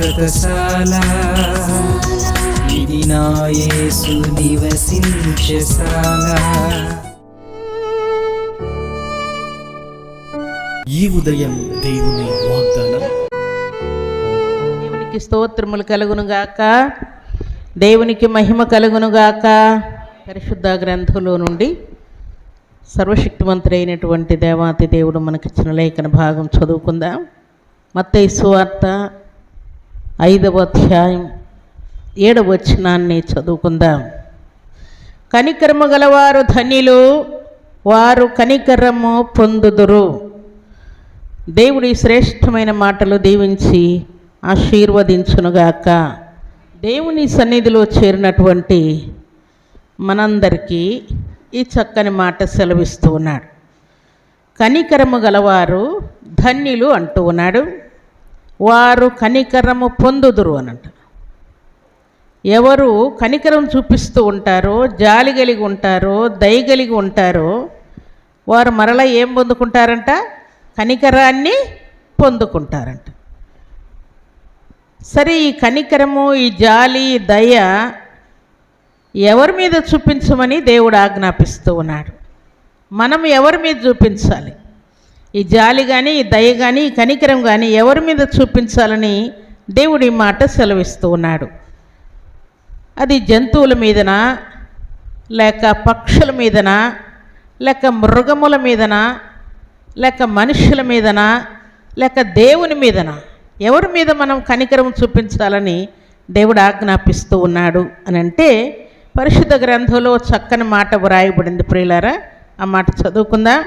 శాశ్వతశాల ఇది నా యేసు నివసించశాల ఈ ఉదయం దేవుని వాగ్దానం. దేవునికి స్తోత్రములు కలుగును గాక. దేవునికి మహిమ కలుగును గాక. పరిశుద్ధ గ్రంథంలో నుండి సర్వశక్తివంతుడైనటువంటి దేవాతి దేవుడు మనకిచ్చిన లేఖన భాగం చదువుకుందాం. మత్తయి సువార్త ఐదవ అధ్యాయం. ఏడవ వచనాన్ని చదువుకుందాం. కనికరము గలవారు ధన్యులు వారు కనికరము పొందుదురు. దేవుడి శ్రేష్టమైన మాటలు దీవించి ఆశీర్వదించునుగాక. దేవుని సన్నిధిలో చేరినటువంటి మనందరికీ ఈ చక్కని మాట సెలవిస్తూ ఉన్నాడు. కనికరము గలవారు ధన్యులు అంటూ ఉన్నాడు. వారు కనికరము పొందుదురు అనంట. ఎవరు కనికరం చూపిస్తూ ఉంటారో జాలి కలిగి ఉంటారో దయ కలిగి ఉంటారో వారు మరలా ఏం పొందుకుంటారంట? కనికరాన్ని పొందుకుంటారంట. సరే ఈ కనికరము ఈ జాలి దయ ఎవరి మీద చూపించమని దేవుడు ఆజ్ఞాపిస్తూ ఉన్నాడు? మనం ఎవరి మీద చూపించాలి? ఈ జాలి కానీ ఈ దయ కానీ ఈ కనికరం కానీ ఎవరి మీద చూపించాలని దేవుడి మాట సెలవిస్తూ ఉన్నాడు. అది జంతువుల మీదనా లేక పక్షుల మీదనా లేక మృగముల మీదనా లేక మనుషుల మీదనా లేక దేవుని మీదనా? ఎవరి మీద మనం కనికరం చూపించాలని దేవుడు ఆజ్ఞాపిస్తూ ఉన్నాడు అని అంటే పరిశుద్ధ గ్రంథంలో చక్కని మాట వ్రాయబడింది ప్రియులారా. ఆ మాట చదువుకుందా.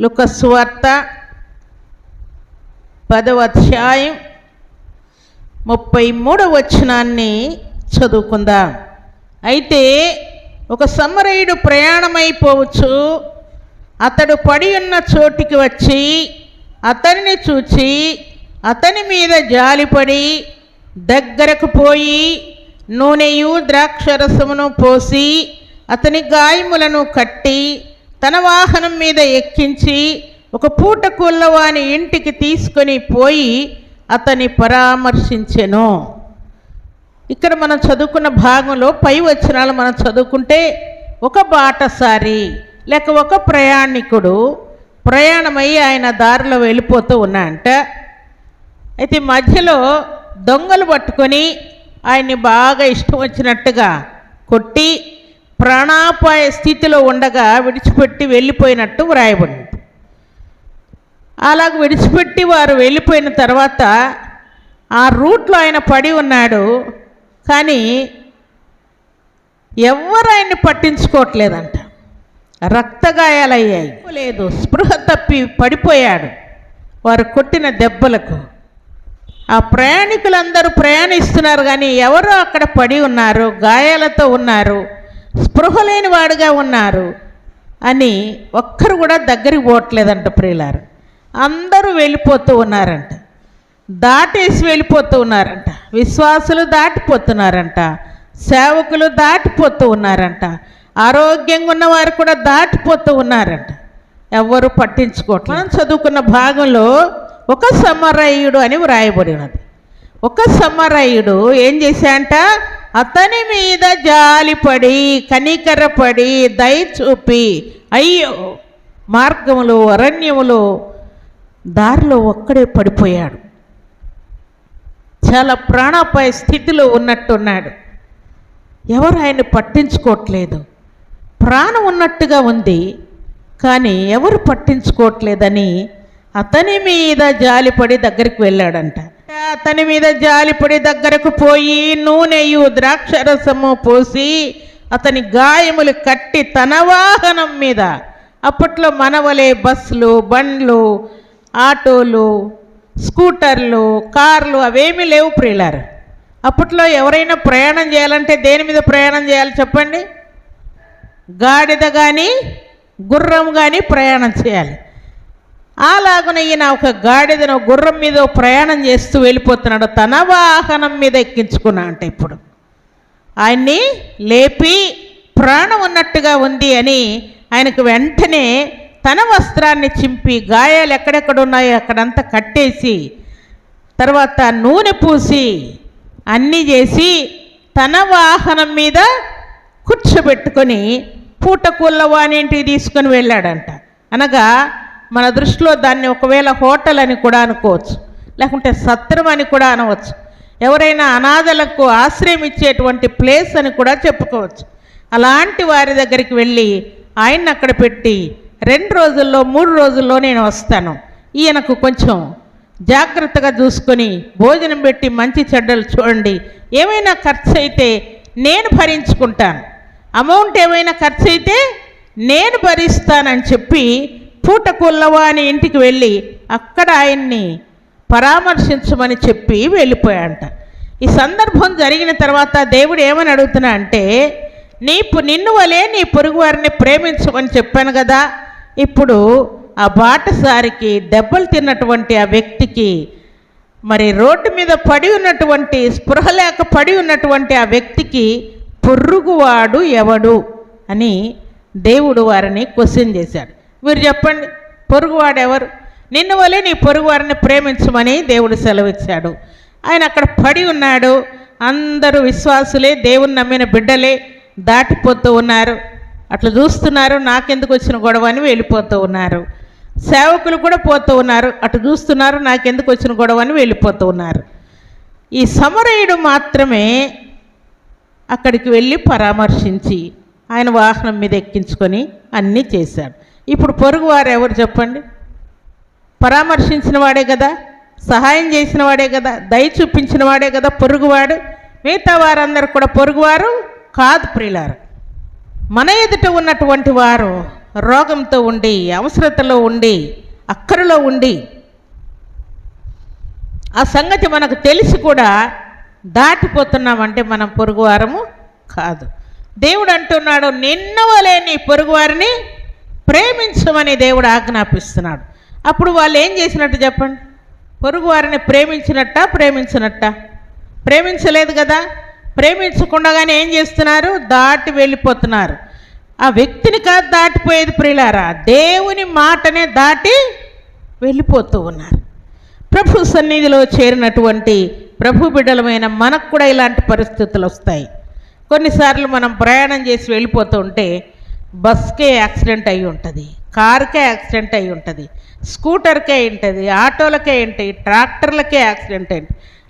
లుకస్వార్త పదవ అధ్యాయం ముప్పై మూడవ వచనాన్ని చదువుకుందాం. అయితే ఒక సమరయుడు ప్రయాణమైపోవచ్చు. అతడు పడి ఉన్న చోటికి వచ్చి అతనిని చూచి అతని మీద జాలిపడి దగ్గరకు పోయి నూనెయు ద్రాక్షరసమును పోసి అతని గాయములను కట్టి తన వాహనం మీద ఎక్కించి ఒక పూట కుల్లవాని ఇంటికి తీసుకొని పోయి అతని పరామర్శించెను. ఇక్కడ మనం చదువుకున్న భాగంలో పై వచనాలు మనం చదువుకుంటే ఒక బాటసారి లేక ఒక ప్రయాణికుడు ప్రయాణమై ఆయన దారిలో వెళ్ళిపోతూ ఉన్నాయంట అయితే మధ్యలో దొంగలు పట్టుకొని ఆయన్ని బాగా ఇష్టం వచ్చినట్టుగా కొట్టి ప్రాణాపాయ స్థితిలో ఉండగా విడిచిపెట్టి వెళ్ళిపోయినట్టు వ్రాయబడింది. అలాగ విడిచిపెట్టి వారు వెళ్ళిపోయిన తర్వాత ఆ రూట్లో ఆయన పడి ఉన్నాడు. కానీ ఎవరు ఆయన్ని పట్టించుకోవట్లేదంట. రక్తగాయాలయ్యాయి. లేదు. స్పృహ తప్పి పడిపోయాడు వారు కొట్టిన దెబ్బలకు. ఆ ప్రయాణికులందరూ ప్రయాణిస్తున్నారు కానీ ఎవరు అక్కడ పడి ఉన్నారు గాయాలతో ఉన్నారు. స్పృహ లేని వాడుగా ఉన్నారు అని ఒక్కరు కూడా దగ్గరికి పోవట్లేదంట ప్రియులారు. అందరూ వెళ్ళిపోతూ ఉన్నారంట. దాటేసి వెళ్ళిపోతూ ఉన్నారంట. విశ్వాసులు దాటిపోతున్నారంట. సేవకులు దాటిపోతూ ఉన్నారంట. ఆరోగ్యంగా ఉన్నవారు కూడా దాటిపోతూ ఉన్నారంట. ఎవ్వరు పట్టించుకోవట్లేదు. మనం చదువుకున్న భాగంలో ఒక సమరయుడు అని వ్రాయబడి ఉన్నది ఒక సమరయుడు ఏం చేశాంట అతని మీద జాలిపడి కనికరపడి దయ చూపి అయ్యో మార్గములు అరణ్యములు దారిలో ఒక్కడే పడిపోయాడు. చాలా ప్రాణాపాయ స్థితిలో ఉన్నట్టున్నాడు. ఎవరు ఆయన్ని పట్టించుకోవట్లేదు? ప్రాణం ఉన్నట్టుగా ఉంది కానీ ఎవరు పట్టించుకోవట్లేదని అతని మీద జాలిపడి దగ్గరికి వెళ్ళాడంట. అతని మీద జాలిపడి దగ్గరకు పోయి నూనెయు ద్రాక్షరసము పోసి అతని గాయములు కట్టి తన వాహనం మీద. అప్పట్లో మనవలే బస్సులు బండ్లు ఆటోలు స్కూటర్లు కార్లు అవేమీ లేవు ప్రియులారు. అప్పట్లో ఎవరైనా ప్రయాణం చేయాలంటే దేని మీద ప్రయాణం చేయాలి చెప్పండి? గాడిద కానీ గుర్రం కానీ ప్రయాణం చేయాలి. అలాగున ఈయన ఒక గాడిదను గుర్రం మీద ప్రయాణం చేస్తూ వెళ్ళిపోతున్నాడు. తన వాహనం మీద ఎక్కించుకున్నా అంట ఇప్పుడు. ఆయన్ని లేపి ప్రాణం ఉన్నట్టుగా ఉంది అని ఆయనకు వెంటనే తన వస్త్రాన్ని చింపి గాయాలు ఎక్కడెక్కడ ఉన్నాయో అక్కడంతా కట్టేసి తర్వాత నూనె పూసి అన్నీ చేసి తన వాహనం మీద కూర్చోబెట్టుకొని పూటకూళ్ళ ఇంటికి తీసుకొని వెళ్ళాడంట. అనగా మన దృష్టిలో దాన్ని ఒకవేళ హోటల్ అని కూడా అనుకోవచ్చు. లేకుంటే సత్రం అని కూడా అనవచ్చు. ఎవరైనా అనాథలకు ఆశ్రయం ఇచ్చేటువంటి ప్లేస్ అని కూడా చెప్పుకోవచ్చు. అలాంటి వారి దగ్గరికి వెళ్ళి ఆయన్ని అక్కడ పెట్టి రెండు రోజుల్లో మూడు రోజుల్లో నేను వస్తాను. ఈయనకు కొంచెం జాగ్రత్తగా చూసుకొని భోజనం పెట్టి మంచి చెడ్డలు చూడండి. ఏమైనా ఖర్చు అయితే నేను భరించుకుంటాను. అమౌంట్ ఏమైనా ఖర్చు అయితే నేను భరిస్తానని చెప్పి పూటకుల్లవా అని ఇంటికి వెళ్ళి అక్కడ ఆయన్ని పరామర్శించమని చెప్పి వెళ్ళిపోయాడంట. ఈ సందర్భం జరిగిన తర్వాత దేవుడు ఏమని అడుగుతున్నా అంటే నీ నిన్ను వలే నీ పొరుగు వారిని ప్రేమించమని చెప్పాను కదా. ఇప్పుడు ఆ బాటసారికి దెబ్బలు తిన్నటువంటి ఆ వ్యక్తికి మరి రోడ్డు మీద పడి ఉన్నటువంటి స్పృహ లేక పడి ఉన్నటువంటి ఆ వ్యక్తికి పొరుగువాడు ఎవడు అని దేవుడు వారిని క్వశ్చన్ చేశాడు. మీరు చెప్పండి పొరుగువాడు ఎవరు నిన్ను వలే నీ పొరుగువారిని ప్రేమించమని దేవుడు సెలవిచ్చాడు. ఆయన అక్కడ పడి ఉన్నాడు. అందరూ విశ్వాసులే దేవుని నమ్మిన బిడ్డలే దాటిపోతూ ఉన్నారు. అట్లా చూస్తున్నారు నాకెందుకు వచ్చిన గొడవ అని వెళ్ళిపోతూ ఉన్నారు. సేవకులు కూడా పోతూ ఉన్నారు. అటు చూస్తున్నారు నాకెందుకు వచ్చిన గొడవ అని వెళ్ళిపోతూ ఉన్నారు. ఈ సమరయుడు మాత్రమే అక్కడికి వెళ్ళి పరామర్శించి ఆయన వాహనం మీద ఎక్కించుకొని అన్నీ చేశాడు. ఇప్పుడు పొరుగువారు ఎవరు చెప్పండి? పరామర్శించిన వాడే కదా సహాయం చేసిన వాడే కదా దయ చూపించిన వాడే కదా పొరుగువాడు. మిగతా వారందరూ కూడా పొరుగువారు కాదు ప్రియులారు. మన ఎదుట ఉన్నటువంటి వారు రోగంతో ఉండి అవసరతలో ఉండి అక్కరలో ఉండి ఆ సంగతి మనకు తెలిసి కూడా దాటిపోతున్నామంటే మనం పొరుగువారము కాదు. దేవుడు అంటున్నాడు నిన్న వలే నీ పొరుగువారిని ప్రేమించమని దేవుడు ఆజ్ఞాపిస్తున్నాడు. అప్పుడు వాళ్ళు ఏం చేసినట్టు చెప్పండి? పొరుగువారిని ప్రేమించినట్ట ప్రేమించినట్ట? ప్రేమించలేదు కదా? ప్రేమించకుండానే ఏం చేస్తున్నారు? దాటి వెళ్ళిపోతున్నారు. ఆ వ్యక్తిని కాదు దాటిపోయేది ప్రియులారా దేవుని మాటనే దాటి వెళ్ళిపోతూ ఉన్నారు. ప్రభు సన్నిధిలో చేరినటువంటి ప్రభు బిడ్డలమైన మనకు కూడా ఇలాంటి పరిస్థితులు వస్తాయి. కొన్నిసార్లు మనం ప్రయాణం చేసి వెళ్ళిపోతూ ఉంటే బస్కే యాక్సిడెంట్ అయి ఉంటుంది కారుకే యాక్సిడెంట్ అయి ఉంటుంది స్కూటర్కే అయి ఉంటుంది ఆటోలకే ఉంటాయి ట్రాక్టర్లకే యాక్సిడెంట్ అయి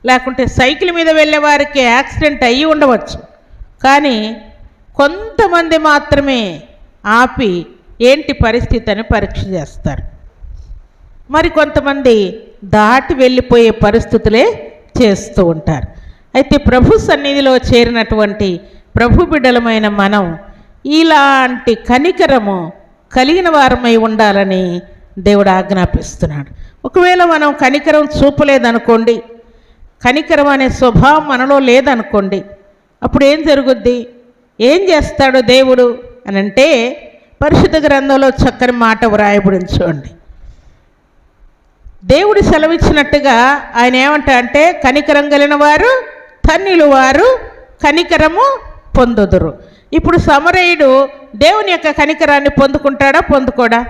లేకుంటే సైకిల్ మీద వెళ్ళే వారికి యాక్సిడెంట్ అయ్యి ఉండవచ్చు. కానీ కొంతమంది మాత్రమే ఆపి ఏంటి పరిస్థితి అని పరీక్ష చేస్తారు. మరి కొంతమంది దాటి వెళ్ళిపోయే పరిస్థితులే చేస్తూ ఉంటారు. అయితే ప్రభు సన్నిధిలో చేరినటువంటి ప్రభు బిడ్డలమైన మనం ఇలాంటి కనికరము కలిగిన వారమై ఉండాలని దేవుడు ఆజ్ఞాపిస్తున్నాడు. ఒకవేళ మనం కనికరం చూపలేదనుకోండి కనికరం అనే స్వభావం మనలో లేదనుకోండి అప్పుడు ఏం జరుగుద్ది? ఏం చేస్తాడు దేవుడు అని అంటే పరిశుద్ధ గ్రంథంలో చక్కని మాట వ్రాయబడిన చూడండి. దేవుడు సెలవిచ్చినట్టుగా ఆయన ఏమంటా అంటే కనికరం కలిగిన వారు తన్నులు వారు కనికరము పొందుదురు. ఇప్పుడు సమరయుడు దేవుని యొక్క కనికరాన్ని పొందుకుంటాడా? పొందుకోడా?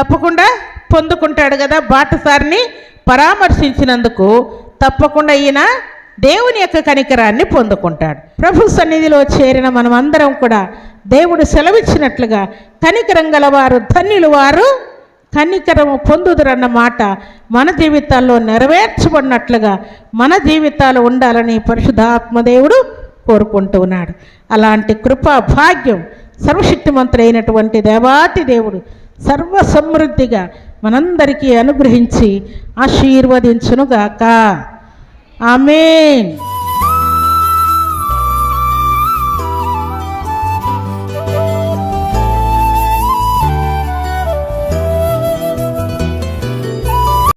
తప్పకుండా పొందుకుంటాడు కదా బాటసారిని పరామర్శించినందుకు తప్పకుండా ఈయన దేవుని యొక్క కనికరాన్ని పొందుకుంటాడు. ప్రభు సన్నిధిలో చేరిన మనమందరం కూడా దేవుడు సెలవిచ్చినట్లుగా కనికరం గలవారు ధన్యులు వారు కనికరము పొందుదురన్న మాట మన జీవితాల్లో నెరవేర్చబడినట్లుగా మన జీవితాలు ఉండాలని పరిశుధాత్మదేవుడు కోరుకుంటూ ఉన్నాడు. అలాంటి కృపా భాగ్యం సర్వశక్తిమంతుడైనటువంటి దేవాతి దేవుడు సర్వ సమృద్ధిగా మనందరికీ అనుగ్రహించి ఆశీర్వదించునుగాక. ఆమెన్.